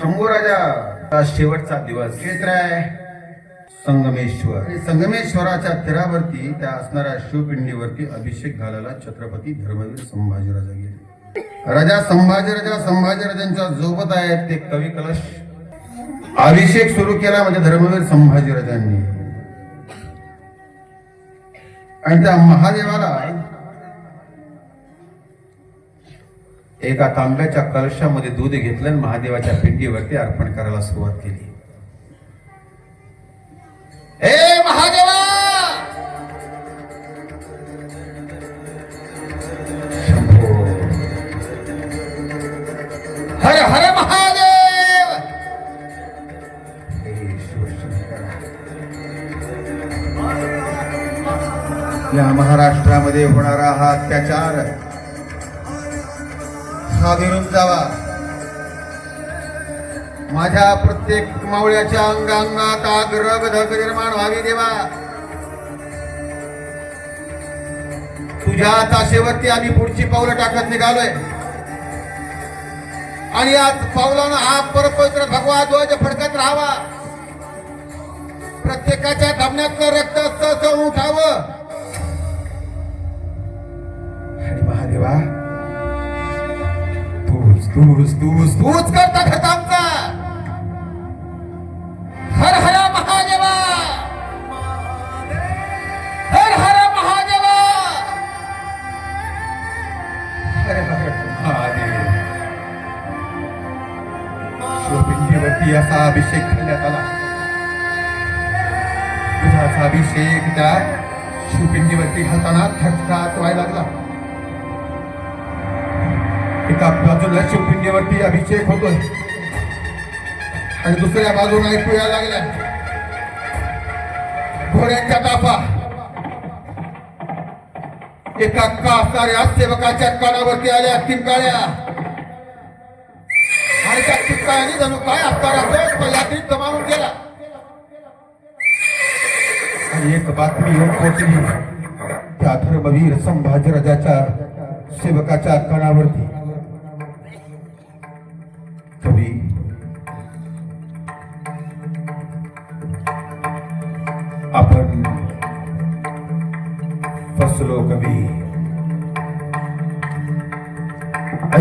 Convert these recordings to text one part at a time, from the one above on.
शंभूराजा. शेवटचा दिवस. क्षेत्र आहे. संगमेश्वर. संगमेश्वराच्या तीरावरती त्या असणाऱ्या शिवपिंडीवरती अभिषेक घालायला छत्रपती धर्मवीर संभाजीराजा गेले. राजा संभाजीराजा संभाजीराजांच्या जोबत आहेत ते कवी कलश. अभिषेक सुरू केला म्हणजे धर्मवीर संभाजीराजांनी. आणि त्या महादेवाला एका तांब्याच्या कलशामध्ये दूध घेतलं आणि महादेवाच्या पिंडीवरती अर्पण करायला सुरुवात केली. हे महादेवा! हर हर महादेव! या महाराष्ट्रामध्ये होणारा हा अत्याचार हा विरून जावा. माझ्या प्रत्येक मावळ्याच्या अंगांगात आग रग धग निर्माण व्हावी देवा. तुझ्या ताशेवरती आम्ही पुढची पावलं टाकत निघालोय. आणि आज पावलानं हा परपवित्र भगवा ध्वज फडकत राहावा. प्रत्येकाच्या धमण्यातलं रक्त असं उठावं. तूच तूच तूच करता खतांचा हर हर महादेवा. हर हर महादेवा. हर हर महादेव. शिवपिंडीवरती असा अभिषेक करण्यात आला. दुधाचा अभिषेक त्या शिवपिंडीवरती घालताना थटकात व्हायला लागला. एका बाजूला शिवपिंडीवरती अभिषेक होतोय. आणि दुसऱ्या बाजूला ऐकू यायला लागल्या. घोड्यांच्या ताफा एका कासाऱ्या सेवकाच्या कानावरती आल्या किंकाळ्या. आणि त्या किंकाळ्याने जणू काय असणार यात्रीत जमावून गेला. आणि एक बातमी येऊन पोहोचली. त्या धर्मवीर संभाजी राजाच्या सेवकाच्या कानावरती.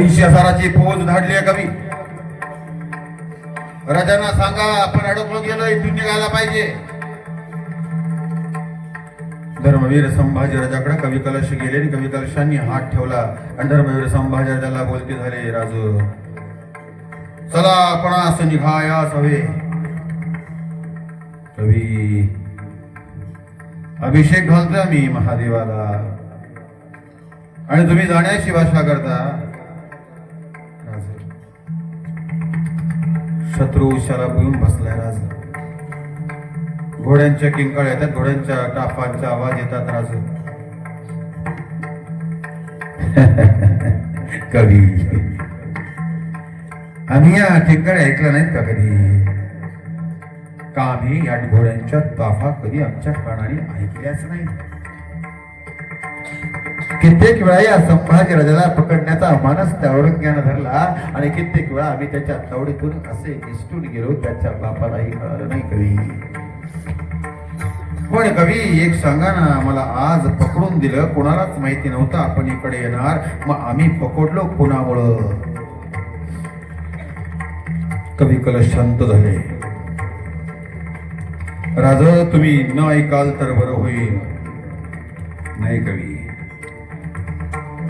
ऐंशी हजाराची फौज धाडली आहे कवी. राजांना सांगा आपण अडकलो गेलो इथून निघायला पाहिजे. धर्मवीर संभाजी राजाकडे कवी कलश गेले आणि कवी कलशांनी हात ठेवला. आणि धर्मवीर संभाजी राजाला बोलते झाले राजू. चला आपणास निघायास हवे कवी अभिषेक घालतो मी महादेवाला. आणि तुम्ही जाण्याची भाषा करता. शत्रू उशाला पिऊन बसलाय राजा. घोड्यांच्या किंकाळ येतात घोड्यांच्या टाफांचा आवाज येतात राजू. कवी. आम्ही या ठिकाणी ऐकलं नाहीत का कधी? का आम्ही या घोड्यांच्या ताफा कधी आमच्या कानाने ऐकल्याच नाही कित्येक वेळा या संभाजी राजाला पकडण्याचा मानस त्या औरंग्यानं धरला आणि कित्येक वेळा आम्ही त्याच्या तावडीतून असे निसटून गेलो त्याच्या बापालाही कळालं नाही कवी पण कवी एक सांगा ना मला आज पकडून दिलं कोणालाच माहिती नव्हतं आपण इकडे येणार मग आम्ही पकडलो कोणामुळं? कवी कल शांत झाले. राज तुम्ही न ऐकाल तर बरं होईल. नाही कवी.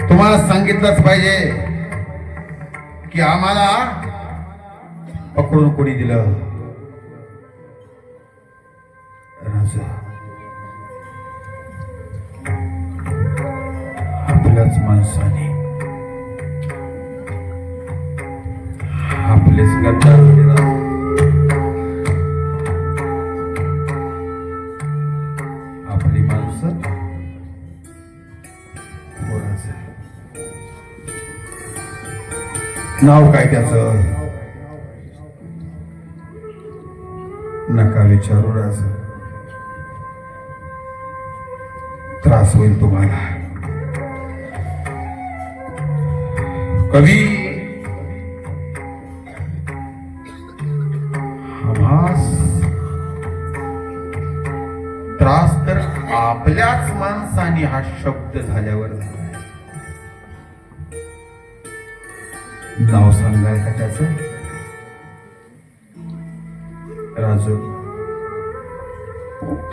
तुम्हाला सांगितलंच पाहिजे की आम्हाला पकडून कोणी दिलं? राजा. आपल्याच माणसाने. आपलेच गद्दार. नाव काय त्याचं? नका विचारू राज. त्रास होईल तुम्हाला. कवी आभास. त्रास तर आपल्याच माणसाने हा शब्द झाल्यावर झाला. नाव सांगाय का त्याच राजू.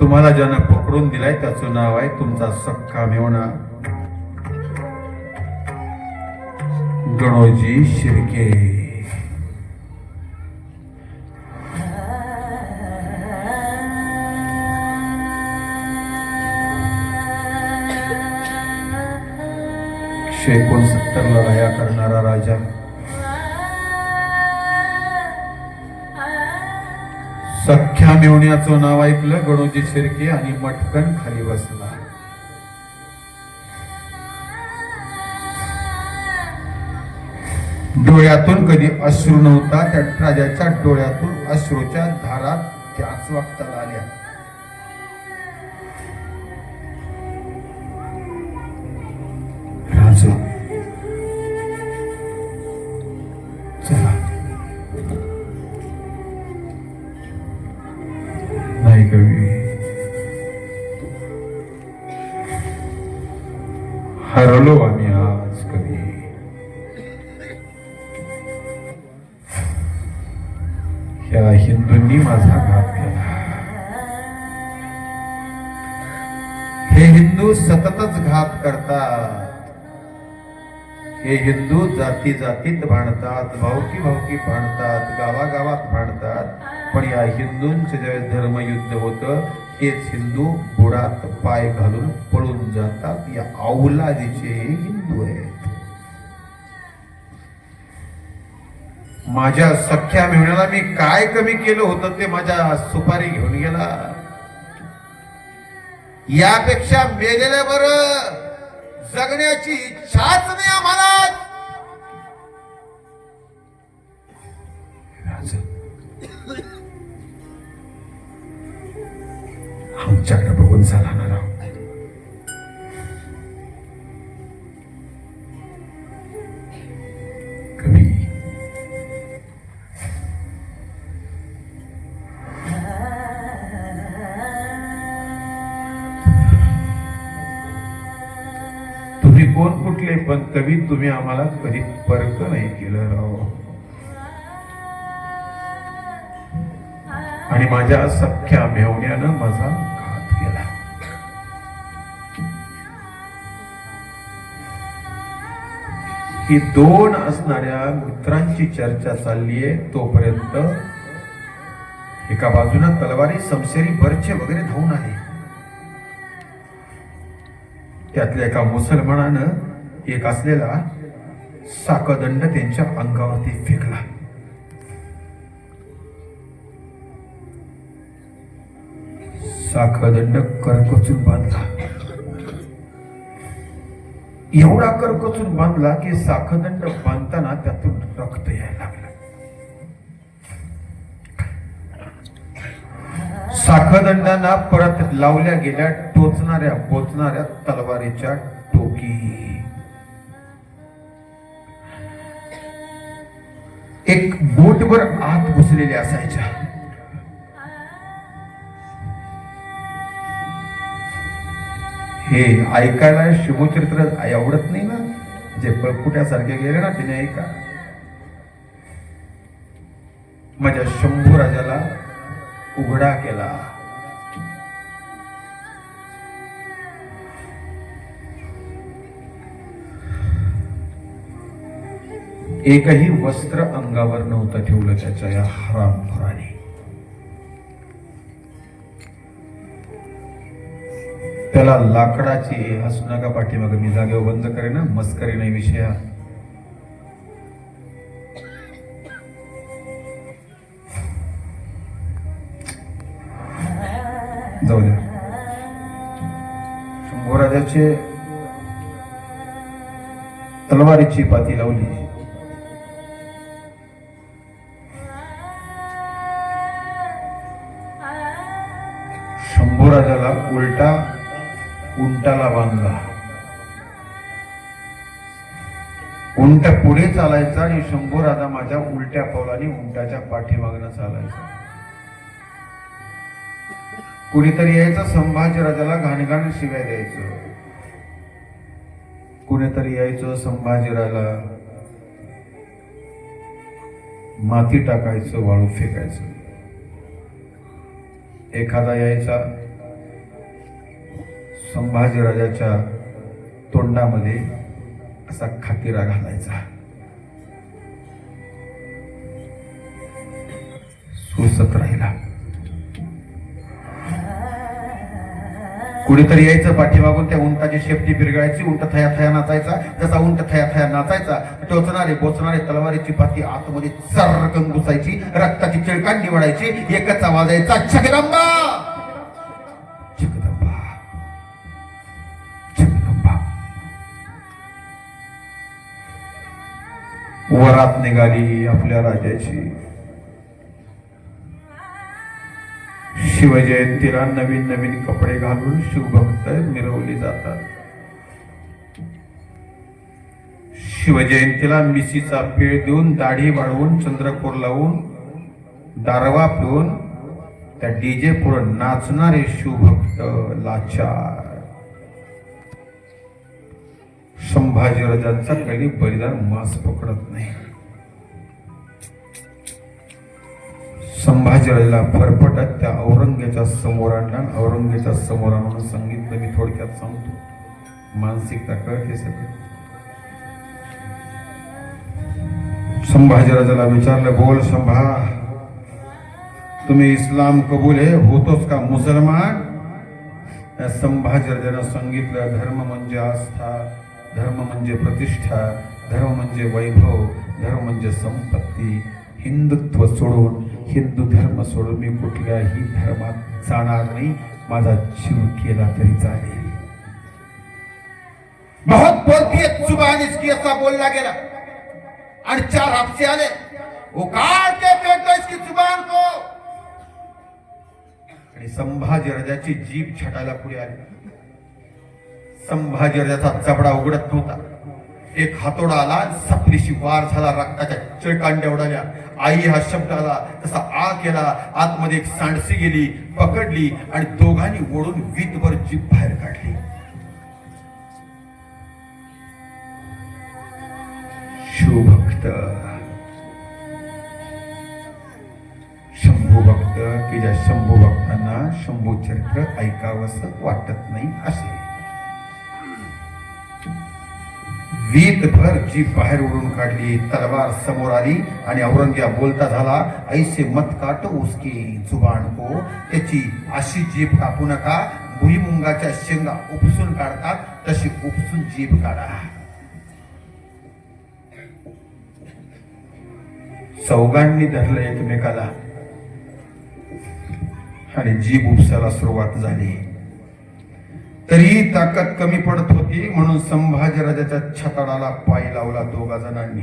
तुम्हाला ज्यानं पकडून दिलाय त्याचं नाव आहे तुमचा सक्का मेवणा. गणोजी शिर्के. एकशे एकोणसत्तर लढाया करणारा राजा. सख्या मेवण्याचं नाव ऐकलं गणोजी शिर्के आणि मटकन खाली बसला. डोळ्यातून कधी अश्रू नव्हता त्या राजाच्या डोळ्यातून अश्रूच्या धारात त्याच वक्ताला आल्या. हरलो आम्ही आज कधी. ह्या हिंदूंनी माझा घात केला. हे हिंदू सततच घात करतात. हे हिंदू जाती जातीत भांडतात भावकी भावकी भांडतात गावागावात भांडतात. पण या हिंदूंचे ज्यावेळेस धर्मयुद्ध होतं हेच हिंदू बुडात पाय घालून पळून जातात. या औलादीचे हिंदू आहेत. माझ्या सख्या मिळण्याला मी काय कमी केलं होतं ते माझ्या सुपारी घेऊन गेला. यापेक्षा मेलेलं बरं. जगण्याची इच्छाच नाही आम्हाला. आमच्याकडे बघून झाला ना तुम्ही कोण कुठले पण कवी तुम्ही आम्हाला कधी परत नाही केलं राव. आणि माझ्या सख्या मेवण्यानं माझा की दोन असणाऱ्या मित्रांची चर्चा चाललीये तोपर्यंत एका बाजूला तलवारी समशेरी बरचे वगैरे धावून आले त्यातल्या एका मुसलमानानं एक असलेला साकदंड त्यांच्या अंगावरती फेकला. साखदंड करकचून बांधला. एवढा करकचून बांधला की साखदंड बांधताना त्यातून रक्त यायला लागलं. साखदंडांना परत लावल्या गेल्या टोचणाऱ्या बोचणाऱ्या तलवारीच्या टोकी. एक बोटभर आत घुसलेल्या असायच्या. हे ऐकायला शिवचरित्र आवडत नाही ना? जे पळपुट्यासारखे गेले ना तिने ऐका. माझ्या शंभू राजाला उघडा केला. एकही वस्त्र अंगावर नव्हतं ठेवलं त्याच्या या हरामखोराने. त्याला लाकडाची हसू नका पाठीमाग. मी जागेवर बंद करे ना मस्करी नाही विषय हा. जाऊ द्या. शंभूराजाचे तलवारीची पाती लावली. शंभूराजाला उलटा उंटाला बांधला. उंट पुढे चालायचा आणि शंभूराजा माझ्या उलट्या पावलाने उंटाच्या पाठीमागनं चालायचा. कुणीतरी यायचं संभाजी राजाला घाणघाण शिव्या द्यायचं. कुणीतरी यायचं संभाजीराला माती टाकायचं वाळू फेकायचं. एखादा यायचा संभाजीराजाच्या तोंडामध्ये असा खातिरा घालायचा. सुसत राहिला. कुणीतरी यायचं पाठीमागून त्या उंटाची शेपटी बिरगायची उंट थया थया नाचायचा. जसा उंट थया थया नाचायचा टोचणारे बोचणारे तलवारीची पाती आतमध्ये चर्रकन घुसायची रक्ताची चिळकांडी वडायची एकच आवाज यायचा वरात निघाली आपल्या राजाची. शिवजयंतीला नवीन नवीन कपडे घालून शिवभक्त मिरवले जातात. शिवजयंतीला मिशीचा पेळ देऊन दाढी वाढवून चंद्रकोर लावून दारवा पिऊन त्या डीजे पुढे नाचणारे शिवभक्त लाचार. संभाजीराजांचा कधी बलिदान मास पकडत नाही. संभाजीराजाला फरफटत त्या औरंगेच्या समोर आणला औरंगेच्या समोर आणून सांगितलं मी थोडक्यात सांगतो. मानसिकता कळते सगळं. संभाजीराजाला विचारलं बोल संभा तुम्ही इस्लाम कबूल आहे होतोच का मुसलमान? त्या संभाजीराजानं सांगितलं धर्म म्हणजे आस्था. धर्म म्हणजे प्रतिष्ठा धर्म म्हणजे वैभव धर्म म्हणजे संपत्ती. हिंदुत्व सोडून हिंदू धर्म सोडून मी कुठल्याही धर्मात जाणार नाही. माझा जीव केला तरी चालेल. बहुत बोलती है जुबान इसकी असा बोलला गेला. आणि चार हापसे आले. उकाळ के फेंकतो इसकी जुबान को. आणि संभाजी राजाची जीभ छटायला पुढे आली. संभाजी राजाचा जबडा उघडत नव्हता. एक हातोडा आला सपलीशी वार झाला रक्ताच्या चिळकांड्या उडाल्या. आई हा शब्द आला तसा आ केला आतमध्ये एक सांडसी गेली पकडली आणि दोघांनी ओढून वीतभर जीप बाहेर काढली. शिवभक्त. शंभू भक्त की ज्या शंभू भक्तांना शंभू चरित्र ऐकावंस वाटत नाही असे. वीतभर जीभ बाहेर उडून काढली तलवार समोर आली आणि औरंगजेब बोलता झाला ऐसे मत काटो उसकी जुबान को त्याची अशी जीभ कापू नका भुईमुंगाच्या शेंगा उपसून काढतात तशी उपसून जीभ काढा. चौघांनी धरलं एकमेकाला आणि जीभ उपसाला सुरुवात झाली. तरीही ताकद कमी पडत होती म्हणून संभाजीराजाच्या छताडाला पाय लावला दोघा जणांनी.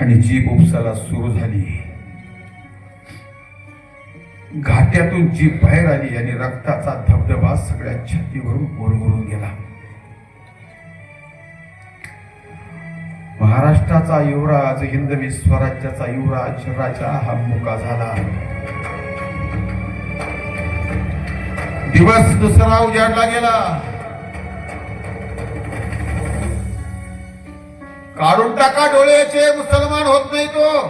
आणि जीभ उपसाला सुरू झाली. घाट्यातून जीभ बाहेर आली आणि रक्ताचा धबधबा सगळ्या छातीवरून ओरगळून गेला. महाराष्ट्राचा युवराज हिंदवी स्वराज्याचा युवराज राजा हा मुका झाला. दिवस दुसरा उजाडला गेला. काढून टाका डोळ्याचे मुसलमान होत नाही तो.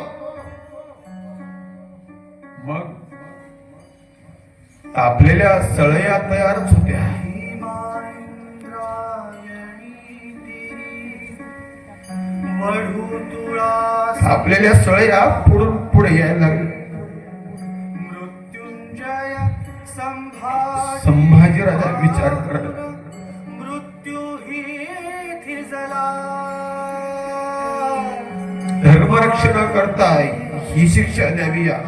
मग तापलेल्या सळया तयारच होत्या. वढू तापलेल्या सळया पुढून पुढे यायला लागल्या. मृत्युंजय संभाजीराजा विचार करत मृत्यू ही धर्मरक्षण करताय ही शिक्षा द्यावी या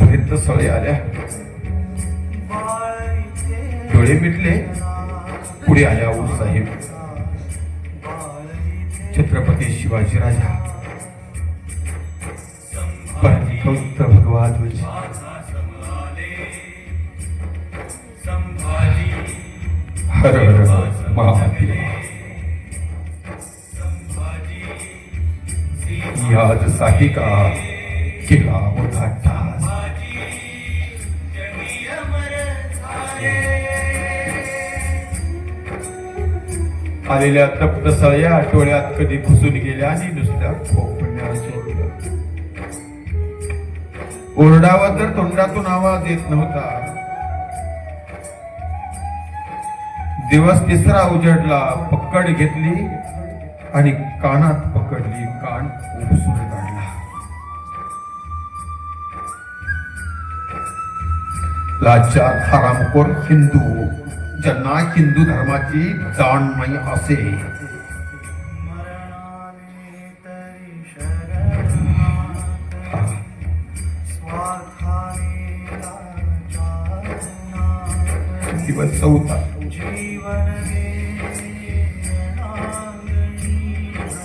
पर्यंत सळे आल्या. डोळे मिटले. पुढे आल्या साहेब छत्रपती शिवाजी राजा पंत भगवा ध्वज हर हर महादेव. याद साही का किला होता टास आलेल्या तप्त सळ्या आठवड्यात कधी घुसून गेल्या आणि नुसत्या ओरडावा तर तोंडातून आवाज येत नव्हता. दिवस तिसरा उजडला पकड घेतली आणि कानात पकडली कान उपसून काढला लाचार हरामकोर हिंदू ज्यांना हिंदू धर्माची जाण नाही असे. चौथा.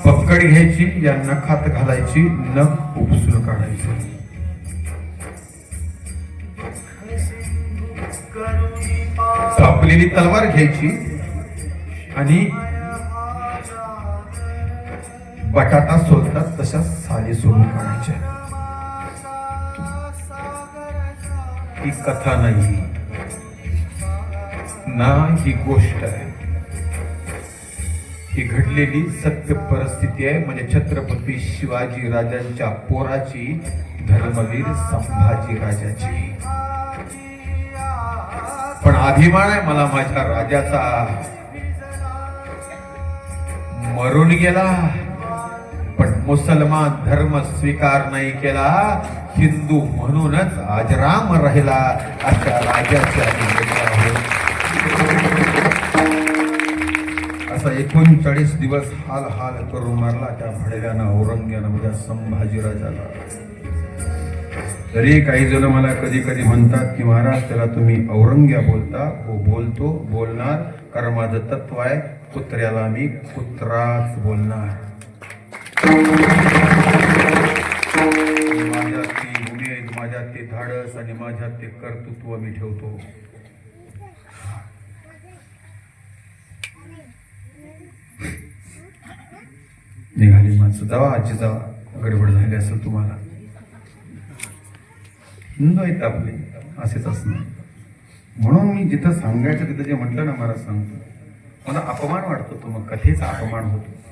पकड घ्यायची या नखात घालायची नख उपसून काढायची. कापलेली तलवार घ्यायची आणि बटाटा सोलतात तशा साली सोडून काढायच्या. ही कथा नाही. ना ही गोष्ट आहे. ही घडलेली सत्य परिस्थिती आहे. म्हणजे छत्रपती शिवाजी राजांच्या पोराची धर्मवीर संभाजी राजाची. पण अभिमान आहे मला माझ्या राजाचा. मरून गेला पण मुसलमान धर्म स्वीकार नाही केला. हिंदू म्हणूनच आजराम राहिला अशा राजाच्या आहे. असा एकोणचाळीस दिवस हाल हाल करून मारला त्या भडव्यानं औरंग्यानं म्हणजे संभाजीराजाला. तरी काही जण मला कधी कधी म्हणतात की महाराज त्याला तुम्ही औरंग्या बोलता. हो बोलतो बोलणार. कारण माझं तत्व आहे कुत्र्याला मी कुत्राच बोलणार. माझ्यात ती उमेद माझ्यात ते धाडस आणि माझ्यात ते कर्तृत्व मी ठेवतो. निघाली माणसं. जावा आजी जावा. गडबड झाली असेल तुम्हाला. हिंदू आहेत आपले. असेच असणार. म्हणून मी जिथं सांगायचं तिथं जे म्हटलं ना मला सांगतो. मला अपमान वाटतो तो मग. कथेचा अपमान होतो.